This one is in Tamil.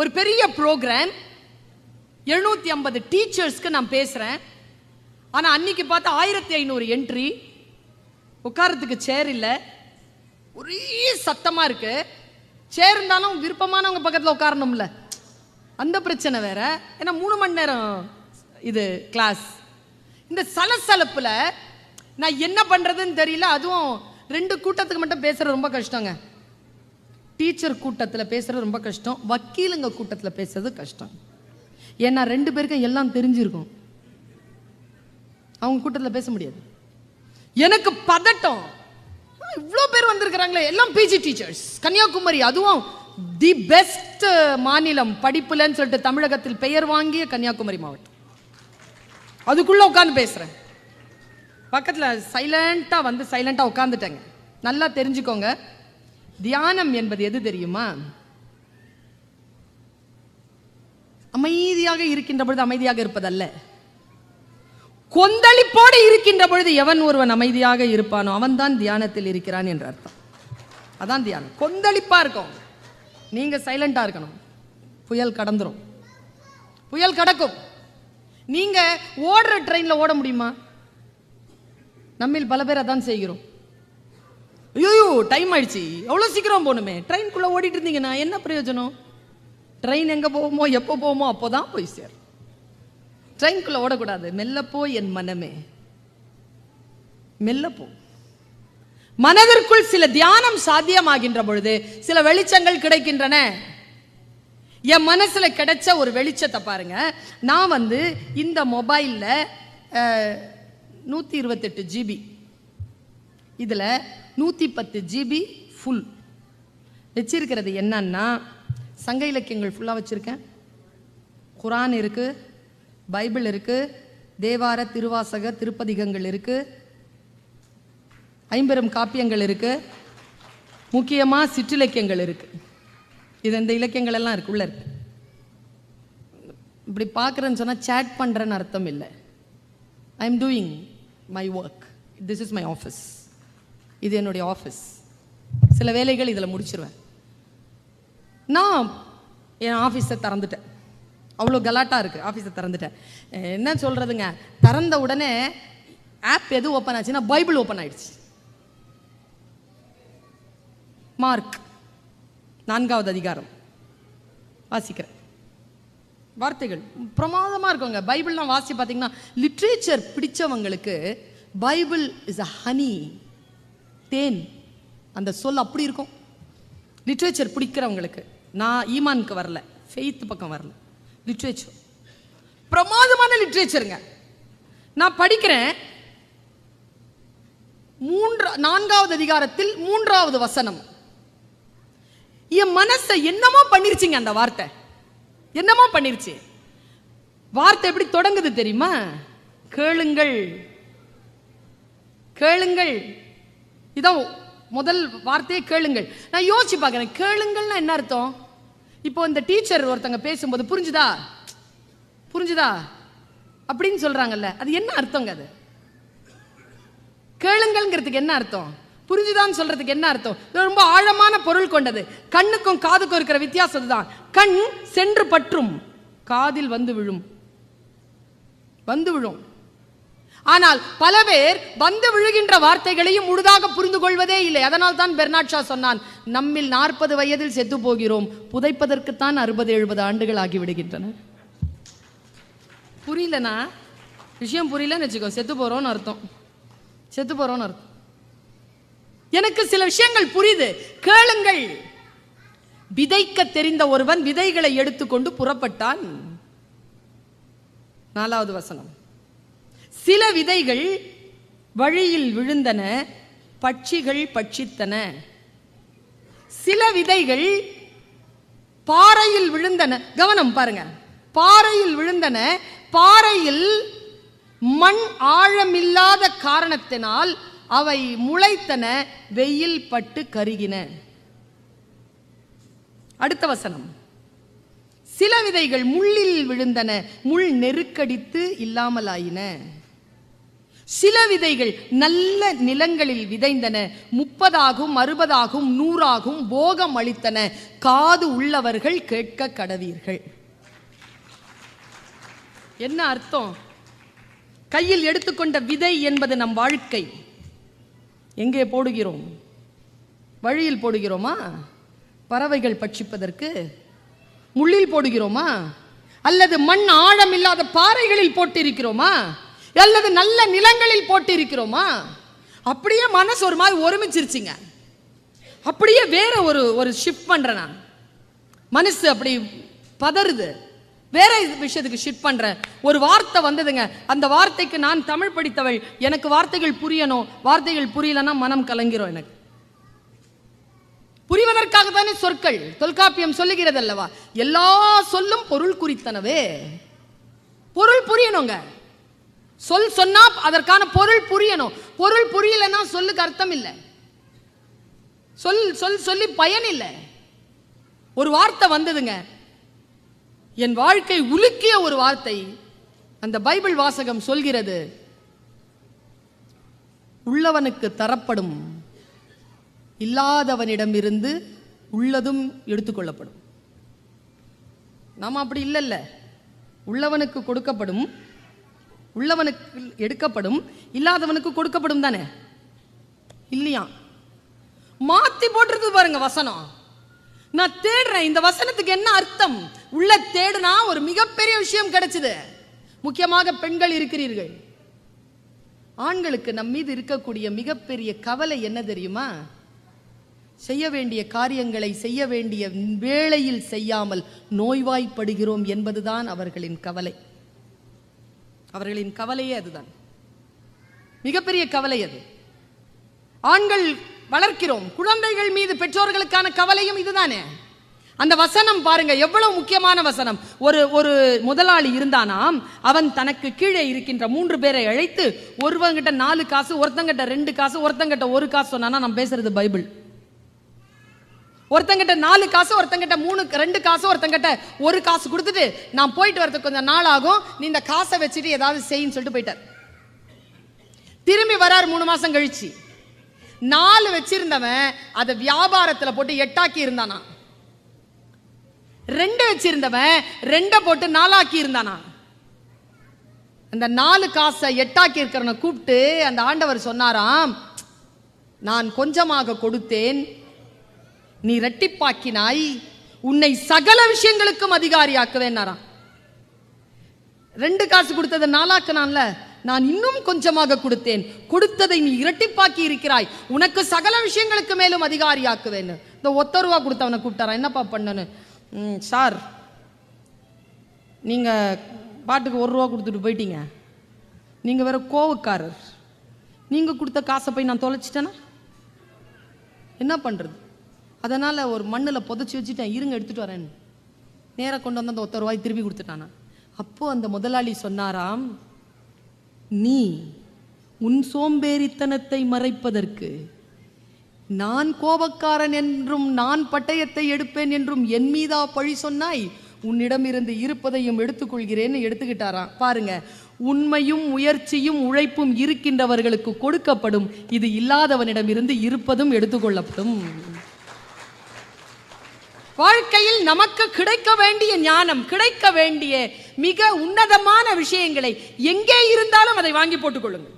ஒரு பெரிய ப்ரோக்ராம் எழுநூற்றி ஐம்பது டீச்சர்ஸ்க்கு நான் பேசுகிறேன் ஆனால் அன்னைக்கு பார்த்தா ஆயிரத்தி ஐநூறு என்ட்ரி உட்காரத்துக்கு சேர் இல்லை. ஒரே சத்தமாக இருக்கு. சேர் இருந்தாலும் விருப்பமானவங்க பக்கத்தில் உட்காரணும்ல. அந்த பிரச்சனை வேற. ஏன்னா மூணு மணி நேரம் இது கிளாஸ் இந்த சலசலப்பில் நான் என்ன பண்ணுறதுன்னு தெரியல. அதுவும் ரெண்டு கூட்டத்துக்கு மட்டும் பேசுகிறது ரொம்ப கஷ்டங்க. டீச்சர் கூட்டத்தில் பேசுகிறது ரொம்ப கஷ்டம். வக்கீலுங்க கூட்டத்தில் பேசுறது கஷ்டம். ஏன்னா ரெண்டு பேருக்கும் எல்லாம் தெரிஞ்சிருக்கும். அவங்க கூட்டத்தில் பேச முடியாது. எனக்கு பதட்டம். இவ்வளோ பேர் வந்திருக்கிறாங்களே. எல்லாம் பிஜி டீச்சர்ஸ் கன்னியாகுமரி அதுவும் தி பெஸ்ட் மாநிலம் படிப்புலன்னு சொல்லிட்டு தமிழகத்தில் பெயர் வாங்கிய கன்னியாகுமரி மாவட்டம். அதுக்குள்ளே உட்காந்து பேசுகிறேன் பக்கத்தில் சைலண்ட்டாக வந்து சைலண்ட்டாக உட்காந்துட்டேங்க நல்லா தெரிஞ்சுக்கோங்க. தியானம் என்பது எது தெரியுமா? அமைதியாக இருக்கின்ற பொழுது அமைதியாக இருப்பதல்ல. கொந்தளிப்போடு இருக்கின்ற பொழுது எவன் ஒருவன் அமைதியாக இருப்பானோ அவன்தான் தியானத்தில் இருக்கிறான் என்ற அர்த்தம். அதான் தியானம். கொந்தளிப்பா இருக்கும். நீங்க சைலண்டா இருக்கணும். புயல் கடந்துரும். புயல் கடக்கும். நீங்க ஓடுற ட்ரெயின்ல ஓட முடியுமா? நம்மில் பல பேர் அதான் செய்கிறோம். ஐயோ டைம் ஆயிடுச்சு. எவ்வளோ சீக்கிரம் போகணுமே. ட்ரெயின்குள்ளே ஓடிட்டு இருந்தீங்கன்னா என்ன பிரயோஜனம்? ட்ரெயின் எங்கே போகுமோ எப்போ போவோமோ அப்போ தான் போய் சேரும். ட்ரெயின்குள்ளே ஓடக்கூடாது. மெல்லப்போ என் மனமே. மெல்லப்போ மனதிற்குள் சில தியானம் சாத்தியமாகின்ற பொழுது சில வெளிச்சங்கள் கிடைக்கின்றன. என் மனசுல கிடைச்ச ஒரு வெளிச்சத்தை பாருங்க. நான் வந்து இந்த மொபைல்ல நூற்றி இருபத்தெட்டு ஜிபி இதில் நூற்றி பத்து ஜிபி ஃபுல் வச்சிருக்கிறது என்னன்னா சங்க இலக்கியங்கள் ஃபுல்லாக வச்சுருக்கேன். குரான் இருக்குது பைபிள் இருக்குது தேவார திருவாசக திருப்பதிகங்கள் இருக்குது ஐம்பெரும் காப்பியங்கள் இருக்குது முக்கியமாக சிற்றிலக்கியங்கள் இருக்குது இது இந்த இலக்கியங்கள் எல்லாம் இருக்கு உள்ள இருக்கு. இப்படி பார்க்குறேன்னு சொன்னால் சேட் பண்ணுறேன்னு அர்த்தம் இல்லை. I am doing my work this is my office இது என்னுடைய ஆஃபீஸ் சில வேலைகள் இதில் முடிச்சிருவேன். நான் என் ஆஃபீஸை திறந்துட்டேன். அவ்வளோ கலாட்டாக இருக்குது ஆஃபீஸை திறந்துட்டேன். என்ன சொல்கிறதுங்க திறந்த உடனே ஆப் எது ஓப்பன் ஆச்சுன்னா பைபிள் ஓப்பன் ஆயிடுச்சு. மார்க் நான்காவது அதிகாரம். வாசிக்கிறேன். வார்த்தைகள் பிரமாதமாக இருக்குங்க. பைபிள்லாம் வாசி பார்த்தீங்கன்னா லிட்ரேச்சர் பிடிச்சவங்களுக்கு பைபிள் இஸ் அ ஹனி தேன் அந்த சொல் அப்படி இருக்கும். லிட்ரேச்சர் பிடிக்கிறவங்களுக்கு. நான் ஈமானுக்கு வரல. ஃபெய்த் பக்கம் வரல. லிட்ரேச்சர் பிரமாதமான லிட்ரேச்சருங்க நான் படிக்கிறேன். மூன்ற நான்காவது அதிகாரத்தில் மூன்றாவது வசனம். என் மனசை என்னமோ பண்ணிருச்சுங்க அந்த வார்த்தை. என்னமோ பண்ணிருச்சு. வார்த்தை எப்படி தொடங்குது தெரியுமா? கேளுங்கள். கேளுங்கள். இதான் முதல் வார்த்தையே கேளுங்கள். நான் யோசிச்சு பார்க்குறேன். கேளுங்கள்னா என்ன அர்த்தம்? இப்போ இந்த டீச்சர் ஒருத்தங்க பேசும்போது புரிஞ்சுதா? புரிஞ்சுதா? அப்படின்னு சொல்கிறாங்கல்ல அது என்ன அர்த்தங்க அது? கேளுங்கள்ங்கிறதுக்கு என்ன அர்த்தம்? புரிஞ்சுதான்னு சொல்றதுக்கு என்ன அர்த்தம்? இது ரொம்ப ஆழமான பொருள் கொண்டது. கண்ணுக்கும் காதுக்கும் இருக்கிற வித்தியாசம் தான் கண் சென்று பற்றும். காதில் வந்து விழும். வந்து விழும். ஆனால் பல பேர் வந்து விழுகின்ற வார்த்தைகளையும் முழுதாக புரிந்து கொள்வதே இல்லை. அதனால் தான் பெர்னாட் ஷா சொன்னான் நம்மில் நாற்பது வயதில் செத்து போகிறோம். புதைப்பதற்குத்தான் அறுபது எழுபது ஆண்டுகள் ஆகிவிடுகின்றன புரியலனா விஷயம் புரியலன்னு வச்சுக்கோ செத்து போறோம்னு அர்த்தம். செத்து போறோம்னு அர்த்தம். எனக்கு சில விஷயங்கள் புரியுது. கேளுங்கள். விதைக்க தெரிந்த ஒருவன் விதைகளை எடுத்துக்கொண்டு புறப்பட்டான். நாலாவது வசனம். சில விதைகள் வழியில் விழுந்தன பட்சிகள் பட்சித்தன. சில விதைகள் பாறையில் விழுந்தன. கவனம் பாருங்க. பாறையில் விழுந்தன. பாறையில் மண் ஆழமில்லாத காரணத்தினால் அவை முளைத்தன வெயில் பட்டு கருகின. அடுத்த வசனம். சில விதைகள் முள்ளில் விழுந்தன முள் நெருக்கடித்து இல்லாமலாயின. சில விதைகள் நல்ல நிலங்களில் விதைந்தன. முப்பதாகும் அறுபதாகும் நூறாகும் போகம் அளித்தன. காது உள்ளவர்கள் கேட்க கடவீர்கள். என்ன அர்த்தம்? கையில் எடுத்துக்கொண்ட விதை என்பது நம் வாழ்க்கை. எங்கே போடுகிறோம்? வழியில் போடுகிறோமா? பறவைகள் பட்சிப்பதற்கு. முள்ளில் போடுகிறோமா? அல்லது மண் ஆழம் இல்லாத பாறைகளில் போட்டிருக்கிறோமா? அல்லது நல்ல நிலங்களில் போட்டிருக்கிறோமா? அப்படியே மனசு ஒரு மாதிரி ஒருமிச்சிருச்சுங்க. அப்படியே வேற ஒரு ஒரு ஷிஃப்ட் பண்றேன் நான். மனசு அப்படி பதறுது. வேற விஷயத்துக்கு ஷிஃப்ட் பண்ணுறேன் ஒரு வார்த்தை வந்ததுங்க. அந்த வார்த்தைக்கு நான் தமிழ் படித்தவள். எனக்கு வார்த்தைகள் புரியணும். வார்த்தைகள் புரியலன்னா மனம் கலங்கிரும் எனக்கு. புரிவதற்காக தானே சொற்கள். தொல்காப்பியம் சொல்லுகிறது அல்லவா எல்லா சொல்லும் பொருள் குறித்தனவே. பொருள் புரியணுங்க. சொல் சொன்னா அதற்கான பொருள் புரியணும். பொருள் புரியலன்னா சொல்லுக்கு அர்த்தம் இல்லை. சொல் சொல் சொல்லி பயன் இல்லை. ஒரு வார்த்தை வந்ததுங்க. என் வாழ்க்கை உலுக்கிய ஒரு வார்த்தை. அந்த பைபிள் வாசகம் சொல்கிறது உள்ளவனுக்கு தரப்படும் இல்லாதவனிடமிருந்து உள்ளதும் எடுத்துக்கொள்ளப்படும் நாம அப்படி இல்லைல்ல. உள்ளவனுக்கு கொடுக்கப்படும் உள்ளவனுக்கு எடுக்கப்படும் இல்லாதவனுக்கு கொடுக்கப்படும் தானே? இல்லையா? மாத்தி போட்டிருக்கு பாருங்க வசனம். நான் தேடுறேன். இந்த வசனத்துக்கு என்ன அர்த்தம்? உள்ள தேடுனா ஒரு மிகப்பெரிய விஷயம் கிடைச்சது. முக்கியமாக பெண்கள் இருக்கிறீர்கள். ஆண்களுக்கு நம் மீது இருக்கக்கூடிய மிகப்பெரிய கவலை என்ன தெரியுமா? செய்ய வேண்டிய காரியங்களை செய்ய வேண்டிய வேளையில் செய்யாமல் நோய்வாய்ப்படுகிறோம் என்பதுதான் அவர்களின் கவலை. அவர்களின் கவலையே அதுதான். மிகப்பெரிய கவலை அது. ஆண்கள் வளர்க்கிறோம். குழந்தைகள் மீது பெற்றோர்களுக்கான கவலையும் இதுதானே. அந்த வசனம் பாருங்க எவ்வளவு முக்கியமான வசனம். ஒரு ஒரு முதலாளி இருந்தானாம் அவன் தனக்கு கீழே இருக்கின்ற மூன்று பேரை அழைத்து ஒருவங்கிட்ட நாலு காசு ஒருத்தங்கிட்ட ரெண்டு காசு ஒருத்தங்கிட்ட ஒரு காசு சொன்னானா நான் பேசுறது பைபிள். ஒருத்தங்கிட்ட நாலு காசு ஒருத்தங்கிட்ட மூணு ரெண்டு காசு ஒருத்தங்கிட்ட ஒரு காசு கொடுத்துட்டு நான் போயிட்டு வரதுக்கு கொஞ்சம் நாள் ஆகும். நீ இந்த காசை வச்சுட்டு ஏதாவது செய்யின்னு சொல்லிட்டு போயிட்டார். திரும்பி வரார் மூணு மாசம் கழிச்சு. நாலு வச்சிருந்தவன் அதை வியாபாரத்துல போட்டு எட்டாக்கி இருந்தானா? ரெண்டு வச்சிருந்தவன் ரெண்டை போட்டு நாலாக்கி இருந்தானா? அந்த நாலு காசை எட்டாக்கி இருக்கிறவனை கூப்பிட்டு அந்த ஆண்டவர் சொன்னாராம் நான் கொஞ்சமாக கொடுத்தேன் நீ ரெட்டிப்பாக்கினாய் உன்னை சகல விஷயங்களுக்கும் அதிகாரியாக்குவேன்னாராம். ரெண்டு காசு கொடுத்ததை நாளாக்குனான்ல நான் இன்னும் கொஞ்சமாக கொடுத்தேன். கொடுத்ததை நீ இரட்டிப்பாக்கி இருக்கிறாய். உனக்கு சகல விஷயங்களுக்கு மேலும் அதிகாரியாக்குவேன் இந்த ஒத்த ரூபா கொடுத்தவனை கூப்பிட்டாரா? என்னப்பா பண்ணனு சார் நீங்க பாட்டுக்கு ஒரு ரூபா கொடுத்துட்டு போயிட்டீங்க. நீங்க வேற கோவக்காரர். நீங்க கொடுத்த காசை போய் நான் தொலைச்சிட்டேனா? என்ன பண்றது? அதனால் ஒரு மண்ணில் புதைச்சி வச்சுட்டேன் இருங்க எடுத்துகிட்டு வரேன் நேராக கொண்டு வந்து அந்த ஒத்த ரூபாய் திருப்பி கொடுத்துட்டானா. அப்போது அந்த முதலாளி சொன்னாராம் நீ உன் சோம்பேறித்தனத்தை மறைப்பதற்கு நான் கோபக்காரன் என்றும் நான் பட்டயத்தை எடுப்பேன் என்றும் என் மீதா பழி சொன்னாய். உன்னிடமிருந்து இருப்பதையும் எடுத்துக்கொள்கிறேன்னு எடுத்துக்கிட்டாராம். பாருங்க உண்மையும் முயற்சியும் உழைப்பும் இருக்கின்றவர்களுக்கு கொடுக்கப்படும். இது இல்லாதவனிடமிருந்து இருப்பதும் எடுத்துக்கொள்ளப்படும். வாழ்க்கையில் நமக்கு கிடைக்க வேண்டிய ஞானம் கிடைக்க வேண்டிய மிக உன்னதமான விஷயங்களை எங்கே இருந்தாலும் அதை வாங்கி போட்டுக் கொள்ளுங்கள்.